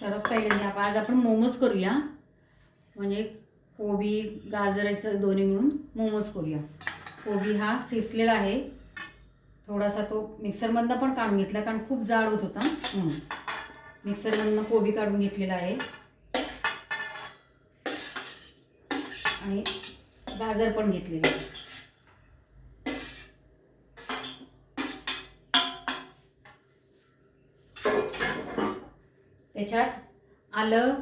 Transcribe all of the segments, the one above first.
तर पहिल्यांदा आज आपण मोमोज करूया. म्हणजे कोबी गाजराचं दोन्ही मिळून मोमोज करूया. कोबी हा किसलेला आहे. थोडासा तो मिक्सरमधनं पण काढून घेतला कारण खूप जाड होत होता. म्हणून मिक्सरमधनं कोबी काढून घेतलेला आहे. आणि गाजर पण घेतलेलं आहे. त्याच्यात आलं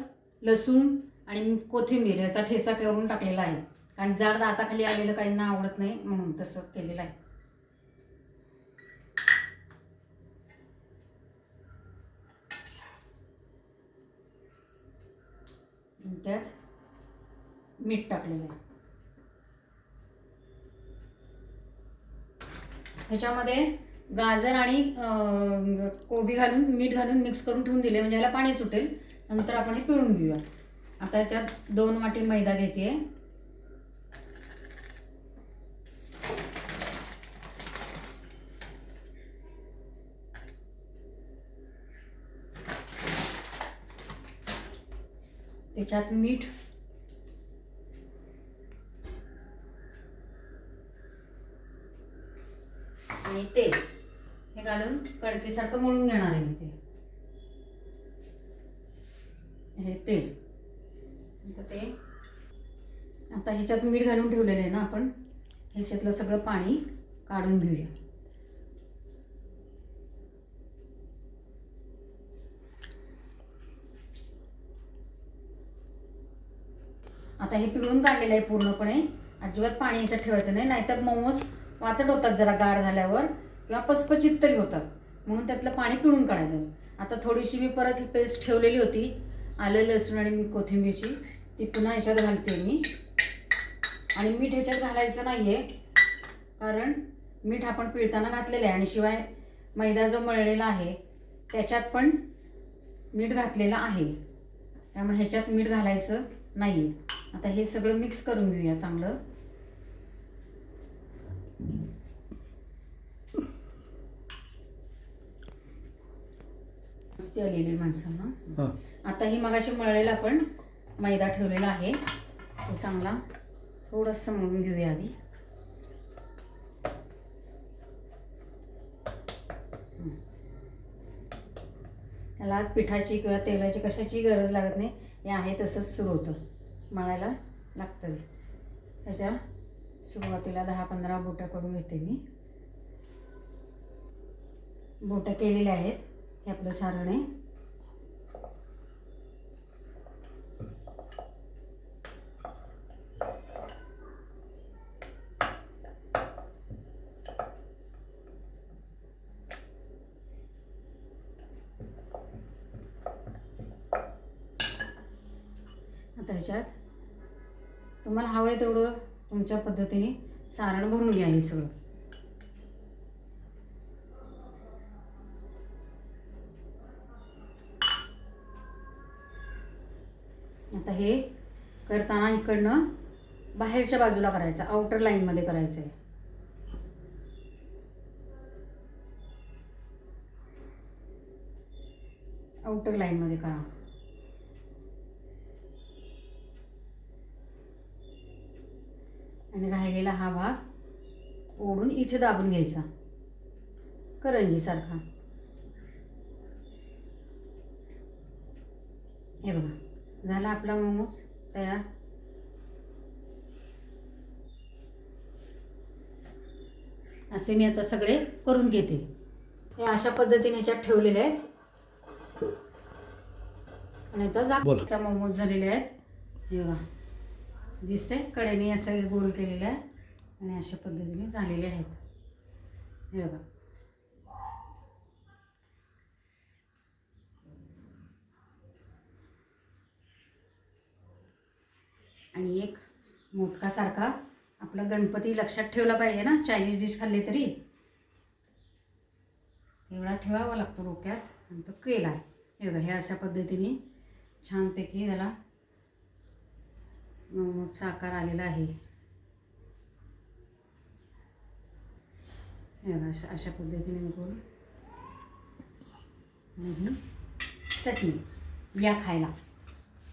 लसूण आणि कोथिंबीर याचा ठेचा करून टाकलेला आहे. कारण जाड दाताखाली आलेलं काहींना आवडत नाही म्हणून तसं केलेलं आहे. त्यात मीठ टाकलेलं आहे. ह्याच्यामध्ये गाजर आणि कोबी घालून मीठ घालून मिक्स करून ठेवून दिले. म्हणजे ह्याला पाणी सुटेल. नंतर आपण हे पिळून घेऊया. आता याच्यात दोन वाटी मैदा घेते. त्याच्यात मीठ. आणि तेल. हे घालून कडकीसारखं मळून घेणार आहे मी ते. हे तेल. आता ते. आता ह्याच्यात मीठ घालून ठेवलेलं आहे ना आपण ह्याच्यातलं सगळं पाणी काढून घेऊया. आता हे पिळून काढलेलं आहे पूर्णपणे. अजिबात पाणी ह्याच्यात ठेवायचं नाही नाहीतर मोमोज वातट होतात जरा गार झाल्यावर. किंवा पचपचित तरी होतात. म्हणून त्यातलं पाणी पिळून काढायचं. आता थोडीशी मी परत पेस्ट ठेवलेली होती. आलं लसूण आणि कोथिंबीरची. ती पुन्हा ह्याच्यात घालते मी. आणि मीठ ह्याच्यात घालायचं नाही आहे कारण मीठ आपण पिळताना घातलेलं आहे आणि शिवाय मैदा जो मळलेला आहे त्याच्यात पण मीठ घातलेलं आहे. त्यामुळे ह्याच्यात मीठ घालायचं नाही आहे आता हे सगळं मिक्स करून घेऊया चांगलं. मस्ती आलेली माणसांना. आता ही मगाशी मळलेला आपण मैदा ठेवलेला आहे. तो चांगला थोडंसं मळून घेऊया आधी. त्याला पिठाची किंवा तेलाची कशाची गरज लागत नाही. हे आहे तसंच सुरू होतं. मळायला लागतं त्याच्या सुरुवातीला दहा पंधरा बोटं करून घेते मी. बोटं केलेल्या आहेत. हे आपलं सारण आहे. आता ह्याच्यात तुम्हाला हवं आहे तेवढं तुमच्या पद्धतीने सारण भरून घ्या हे सगळं. आता हे करताना इकडनं बाहेरच्या बाजूला करायचं आउटर लाईनमध्ये करायचं आहे आउटर लाईनमध्ये करा. आणि राहिलेला हा भाग ओढून इथे दाबून घ्यायचा. करंजीसारखा हे बघा. झाला आपला मोमोज तयार. असे मी आता सगळे करून घेते. हे अशा पद्धतीने याच्यात ठेवलेले आहेत. आणि आता जा मोमोज झालेले आहेत. हे बघा. दिसते कडेने असं गोल केलेलं आहे. आणि अशा पद्धतीने झालेले आहेत. हे बघा. आणि एक मोदकासारखा आपला गणपती लक्षात ठेवला पाहिजे ना. चायनीज डिश खाल्ली तरी. एवढा ठेवावा लागतो डोक्यात आणि तो केला आहे बघा हे अशा पद्धतीने छानपैकी त्याला साकार आलेला आहे. बघा अशा अशा पद्धतीने गोल चटणी या खायला.